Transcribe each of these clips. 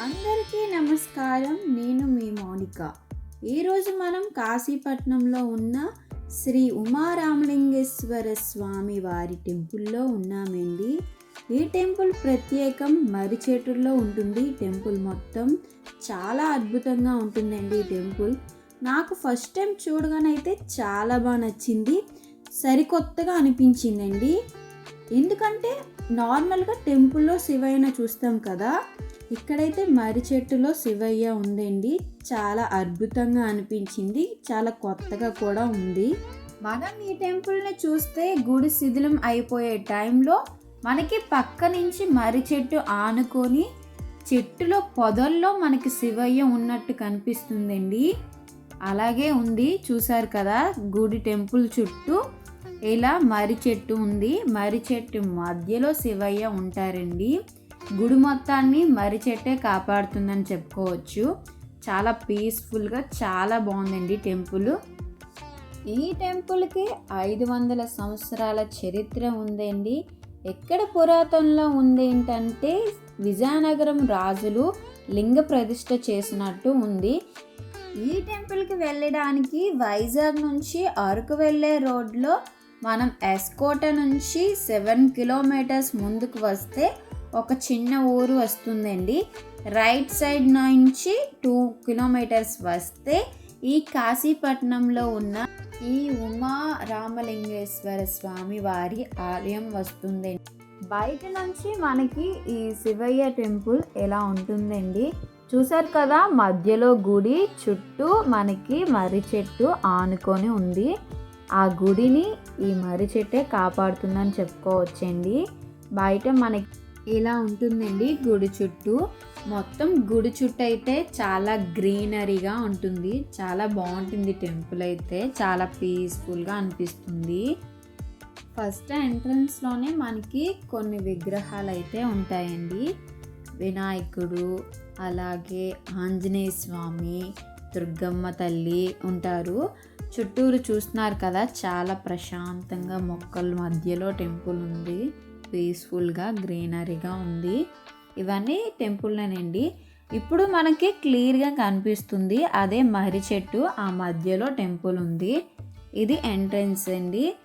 అందరికీ నమస్కారం. నేను మీ మౌనిక. ఈరోజు మనం కాశీపట్నంలో ఉన్న శ్రీ ఉమారామలింగేశ్వర స్వామి వారి టెంపుల్లో ఉన్నామండి. ఈ టెంపుల్ ప్రత్యేకం మర్రి చెట్టుల్లో ఉంటుంది టెంపుల్ మొత్తం చాలా అద్భుతంగా ఉంటుందండి ఈ టెంపుల్. నాకు ఫస్ట్ టైం చూడగానైతే చాలా బాగా నచ్చింది. సరికొత్తగా అనిపించిందండి. ఎందుకంటే నార్మల్గా టెంపుల్లో శివయ్యను చూస్తాం కదా ఇక్కడైతే మర్రి చెట్టులో శివయ్య ఉందండి. చాలా అద్భుతంగా అనిపించింది. చాలా కొత్తగా కూడా ఉంది. మనం ఈ టెంపుల్ని చూస్తే గుడి శిథిలం అయిపోయే టైంలో మనకి పక్క నుంచి మర్రి చెట్టు ఆనుకొని చెట్టులో పొదల్లో మనకి శివయ్య ఉన్నట్టు కనిపిస్తుందండి. అలాగే ఉంది. చూసారు కదా గుడి టెంపుల్ చుట్టూ ఇలా మర్రి చెట్టు ఉంది. మర్రి చెట్టు మధ్యలో శివయ్య ఉంటారండి. గుడి మొత్తాన్ని మర్రి చెట్టే కాపాడుతుందని చెప్పుకోవచ్చు. చాలా పీస్ఫుల్గా చాలా బాగుందండి టెంపుల్. ఈ టెంపుల్కి ఐదు వందల సంవత్సరాల చరిత్ర ఉందండి. ఎక్కడ పురాతనలో ఉంది ఏంటంటే విజయనగరం రాజులు లింగ ప్రతిష్ఠ చేసినట్టు ఉంది. ఈ టెంపుల్కి వెళ్ళడానికి వైజాగ్ నుంచి అరకు వెళ్ళే రోడ్లో మనం ఎస్కోట నుంచి సెవెన్ కిలోమీటర్స్ ముందుకు వస్తే ఒక చిన్న ఊరు వస్తుందండి. రైట్ సైడ్ నుంచి టూ కిలోమీటర్స్ వస్తే ఈ కాశీపట్నంలో ఉన్న ఈ ఉమా రామలింగేశ్వర స్వామి వారి ఆలయం వస్తుందండి. బయట నుంచి మనకి ఈ శివయ్య టెంపుల్ ఎలా ఉంటుందండి? చూసారు కదా మధ్యలో గుడి చుట్టూ మనకి మర్రి చెట్టు ఆనుకొని ఉంది. ఆ గుడిని ఈ మర్రి చెట్టే కాపాడుతుందని చెప్పుకోవచ్చండి. బయట మనకి ఇలా ఉంటుందండి గుడి చుట్టూ. మొత్తం గుడి చుట్టూ అయితే చాలా గ్రీనరీగా ఉంటుంది. చాలా బాగుంటుంది టెంపుల్ అయితే. చాలా పీస్ఫుల్గా అనిపిస్తుంది. ఫస్ట్ ఎంట్రన్స్లోనే మనకి కొన్ని విగ్రహాలు అయితే ఉంటాయండి. వినాయకుడు అలాగే ఆంజనేయ స్వామి దుర్గమ్మ తల్లి ఉంటారు. చుట్టూరు చూస్తున్నారు కదా చాలా ప్రశాంతంగా మొక్కల మధ్యలో టెంపుల్ ఉంది. పీస్ఫుల్గా గ్రీనరీగా ఉంది. ఇవన్నీ టెంపుల్నేనండి. ఇప్పుడు మనకి క్లియర్గా కనిపిస్తుంది అదే మర్రి చెట్టు ఆ మధ్యలో టెంపుల్ ఉంది. ఇది ఎంట్రన్స్ అండి.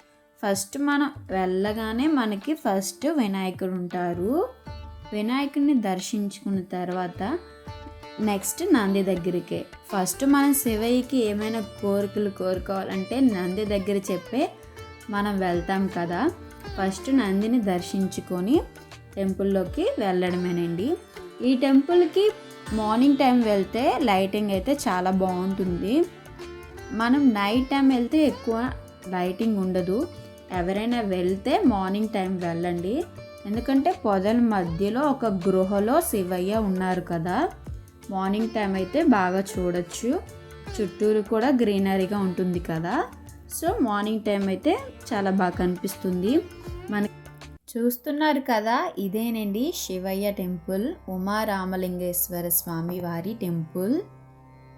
ఫస్ట్ మనం వెళ్ళగానే మనకి ఫస్ట్ వినాయకుడు ఉంటారు. వినాయకుడిని దర్శించుకున్న తర్వాత నెక్స్ట్ నంది దగ్గరికే. ఫస్ట్ మనం శివయ్యకి ఏమైనా కోరికలు కోరుకోవాలంటే నంది దగ్గర చెప్పే మనం వెళ్తాం కదా. ఫస్ట్ నందిని దర్శించుకొని టెంపుల్లోకి వెళ్ళడమేనండి. ఈ టెంపుల్కి మార్నింగ్ టైం వెళ్తే లైటింగ్ అయితే చాలా బాగుంటుంది. మనం నైట్ టైం వెళ్తే ఎక్కువ లైటింగ్ ఉండదు. ఎవరైనా వెళ్తే మార్నింగ్ టైం వెళ్ళండి. ఎందుకంటే పొదల మధ్యలో ఒక గృహలో శివయ్య ఉన్నారు కదా. మార్నింగ్ టైం అయితే బాగా చూడొచ్చు. చుట్టూరు కూడా గ్రీనరీగా ఉంటుంది కదా. సో మార్నింగ్ టైం అయితే చాలా బాగా కనిపిస్తుంది. మన చూస్తున్నారు కదా ఇదేనండి శివయ్య టెంపుల్ ఉమారామలింగేశ్వర స్వామి వారి టెంపుల్.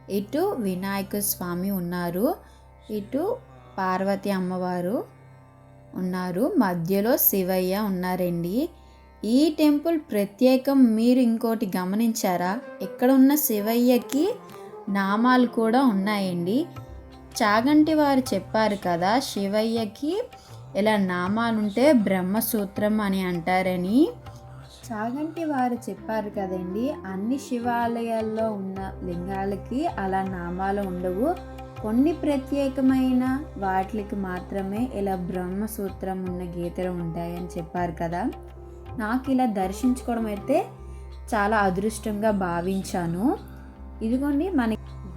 ఇటు వినాయక స్వామి ఉన్నారు ఇటు పార్వతి అమ్మవారు ఉన్నారు. మధ్యలో శివయ్య ఉన్నారండి. ఈ టెంపుల్ ప్రత్యేకం మీరు ఇంకోటి గమనించారా? ఇక్కడ ఉన్న శివయ్యకి నామాలు కూడా ఉన్నాయండి. చాగంటి వారు చెప్పారు కదా శివయ్యకి ఇలా నామాలుంటే బ్రహ్మసూత్రం అని అంటారని. చాగంటి వారు చెప్పారు కదండి అన్ని శివాలయాల్లో ఉన్న లింగాలకి అలా నామాలు ఉండవు. కొన్ని ప్రత్యేకమైన వాటికి మాత్రమే ఇలా బ్రహ్మసూత్రం ఉన్న గీతలు ఉంటాయని చెప్పారు కదా. నాకు ఇలా దర్శించుకోవడం అయితే చాలా అదృష్టంగా భావించాను. ఇదిగోండి మన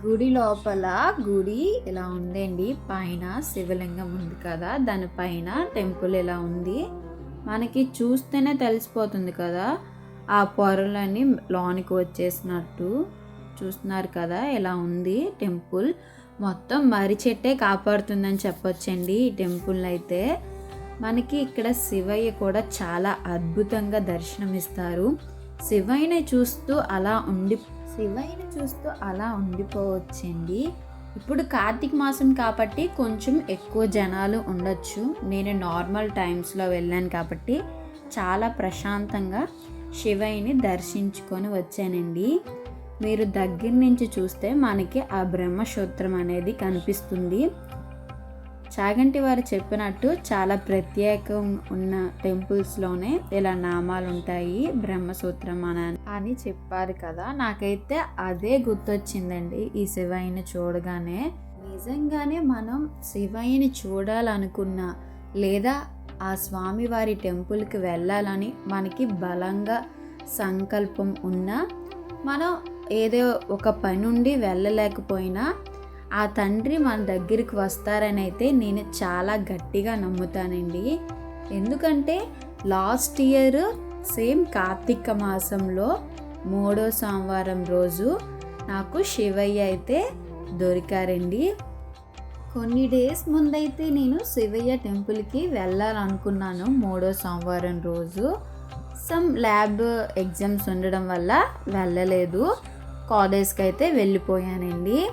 గుడి లోపల గుడి ఇలా ఉందండి. పైన శివలింగం ఉంది కదా. దానిపైన టెంపుల్ ఇలా ఉంది. మనకి చూస్తేనే తెలిసిపోతుంది కదా ఆ పొరలన్నీ లోనికి వచ్చేసినట్టు చూస్తున్నారు కదా. ఇలా ఉంది టెంపుల్. మొత్తం మర్రి చెట్టే కాపాడుతుందని చెప్పొచ్చండి ఈ టెంపుల్ అయితే. మనకి ఇక్కడ శివయ్య కూడా చాలా అద్భుతంగా దర్శనమిస్తారు. శివయ్యని చూస్తూ అలా ఉండి శివయ్యని చూస్తూ అలా ఉండిపోవచ్చండి. ఇప్పుడు కార్తీక మాసం కాబట్టి కొంచెం ఎక్కువ జనాలు ఉండొచ్చు. నేను నార్మల్ టైమ్స్లో వెళ్ళాను కాబట్టి చాలా ప్రశాంతంగా శివయ్యని దర్శించుకొని వచ్చానండి. మీరు దగ్గర నుంచి చూస్తే మనకి ఆ బ్రహ్మసూత్రం అనేది కనిపిస్తుంది. చాగంటి వారు చెప్పినట్టు చాలా ప్రత్యేకం ఉన్న టెంపుల్స్లోనే ఇలా నామాలు ఉంటాయి బ్రహ్మసూత్రం అని అని చెప్పారు కదా. నాకైతే అదే గుర్తొచ్చిందండి ఈ శివయ్యని చూడగానే. నిజంగానే మనం శివయ్యని చూడాలనుకున్నా లేదా ఆ స్వామివారి టెంపుల్కి వెళ్ళాలని మనకి బలంగా సంకల్పం ఉన్నా మనం ఏదో ఒక పని ఉండి వెళ్ళలేకపోయినా ఆ తండ్రి మన దగ్గరికి వస్తారని అయితే నేను చాలా గట్టిగా నమ్ముతానండి. ఎందుకంటే లాస్ట్ ఇయర్ సేమ్ కార్తీక మాసంలో మూడో సోమవారం రోజు నాకు శివయ్య అయితే దొరికారండి. కొన్ని డేస్ ముందైతే నేను శివయ్య టెంపుల్కి వెళ్ళాలనుకున్నాను మూడో సోమవారం రోజు. సమ్ ల్యాబ్ ఎగ్జామ్స్ ఉండడం వల్ల వెళ్ళలేదు. కాలేజ్కి అయితే వెళ్ళిపోయానండి.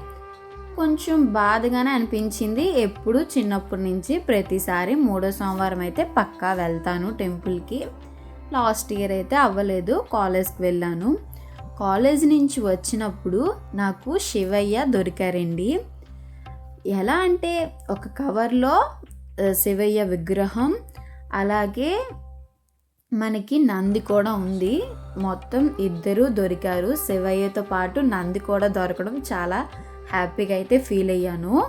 కొంచెం బాధగానే అనిపించింది. ఎప్పుడు చిన్నప్పటి నుంచి ప్రతిసారి మూడో సోమవారం అయితే పక్కా వెళ్తాను టెంపుల్కి. లాస్ట్ ఇయర్ అయితే అవ్వలేదు కాలేజ్కి వెళ్ళాను. కాలేజ్ నుంచి వచ్చినప్పుడు నాకు శివయ్య దొరికారండి. ఎలా అంటే ఒక కవర్లో శివయ్య విగ్రహం అలాగే మనకి నంది కూడా ఉంది. మొత్తం ఇద్దరు దొరికారు. శివయ్యతో పాటు నంది కూడా దొరకడం చాలా హ్యాపీగా అయితే ఫీల్ అయ్యాను.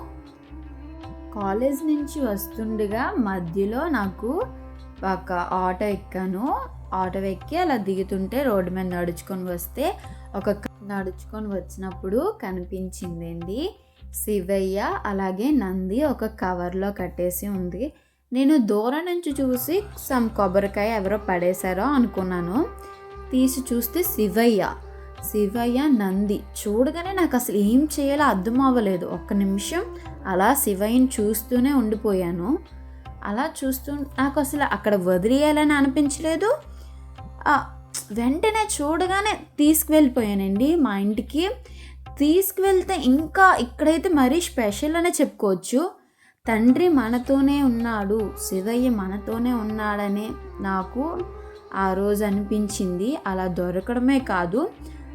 కాలేజ్ నుంచి వస్తుండగా మధ్యలో నాకు ఒక ఆటో ఎక్కాను. ఆటో ఎక్కి అలా దిగుతుంటే రోడ్డు మీద నడుచుకొని వస్తే ఒక నడుచుకొని వచ్చినప్పుడు కనిపించిందండి శివయ్య అలాగే నంది ఒక కవర్లో కట్టేసి ఉంది. నేను దూరం నుంచి చూసి సమ్ కొబ్బరికాయ ఎవరో పడేశారో అనుకున్నాను. తీసి చూస్తే శివయ్య శివయ్య నంది. చూడగానే నాకు అసలు ఏం చేయాలో అర్థం అవ్వలేదు ఒక్క నిమిషం అలా శివయ్యని చూస్తూనే ఉండిపోయాను. అలా చూస్తూ నాకు అసలు అక్కడ వదిలేయాలని అనిపించలేదు. వెంటనే చూడగానే తీసుకువెళ్ళిపోయానండి మా ఇంటికి. తీసుకువెళ్తే ఇంకా ఇక్కడైతే మరీ స్పెషల్ అనే చెప్పుకోవచ్చు. తండ్రి మనతోనే ఉన్నాడు శివయ్య మనతోనే ఉన్నాడనే నాకు ఆ రోజు అనిపించింది. అలా దొరకడమే కాదు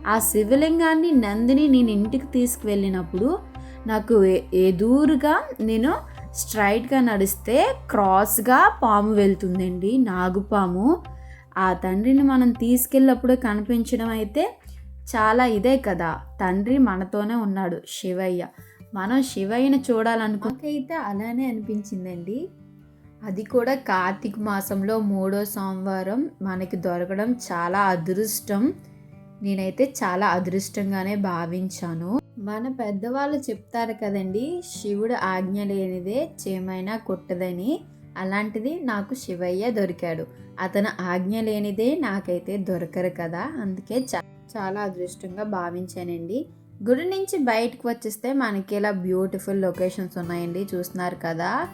ఆ శివలింగాన్ని నందిని నేను ఇంటికి తీసుకువెళ్ళినప్పుడు నాకు ఎదురుగా నేను స్ట్రైట్గా నడిస్తే క్రాస్గా పాము వెళ్తుందండి నాగుపాము. ఆ తండ్రిని మనం తీసుకెళ్ళినప్పుడు కనిపించడం అయితే చాలా ఇదే కదా. తండ్రి మనతోనే ఉన్నాడు శివయ్య. మనం శివయ్యను చూడాలనుకుంటే అలానే అనిపించిందండి. అది కూడా కార్తీక మాసంలో మూడో సోమవారం మనకి దొరకడం చాలా అదృష్టం. నేనైతే చాలా అదృష్టంగానే భావించాను. మన పెద్దవాళ్ళు చెప్తారు కదండి శివుడు ఆజ్ఞ లేనిదే చేమైనా కొట్టదని. అలాంటిది నాకు శివయ్య దొరికాడు. అతను ఆజ్ఞ లేనిదే నాకైతే దొరకరు కదా. అందుకే చాలా అదృష్టంగా భావించానండి. గుడి నుంచి బయటకు వచ్చేస్తే మనకి ఇలా బ్యూటిఫుల్ లొకేషన్స్ ఉన్నాయండి చూస్తున్నారు కదా.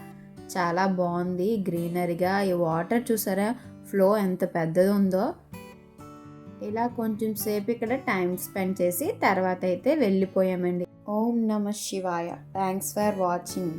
చాలా బాగుంది గ్రీనరీగా. ఈ వాటర్ చూసారా? ఫ్లో ఎంత పెద్దది ఉందో ఇలా కొంచెం సేపు ఇక్కడ టైం స్పెండ్ చేసి తర్వాత అయితే వెళ్ళిపోయామండి. ఓం నమ శివాయ. Thanks for watching.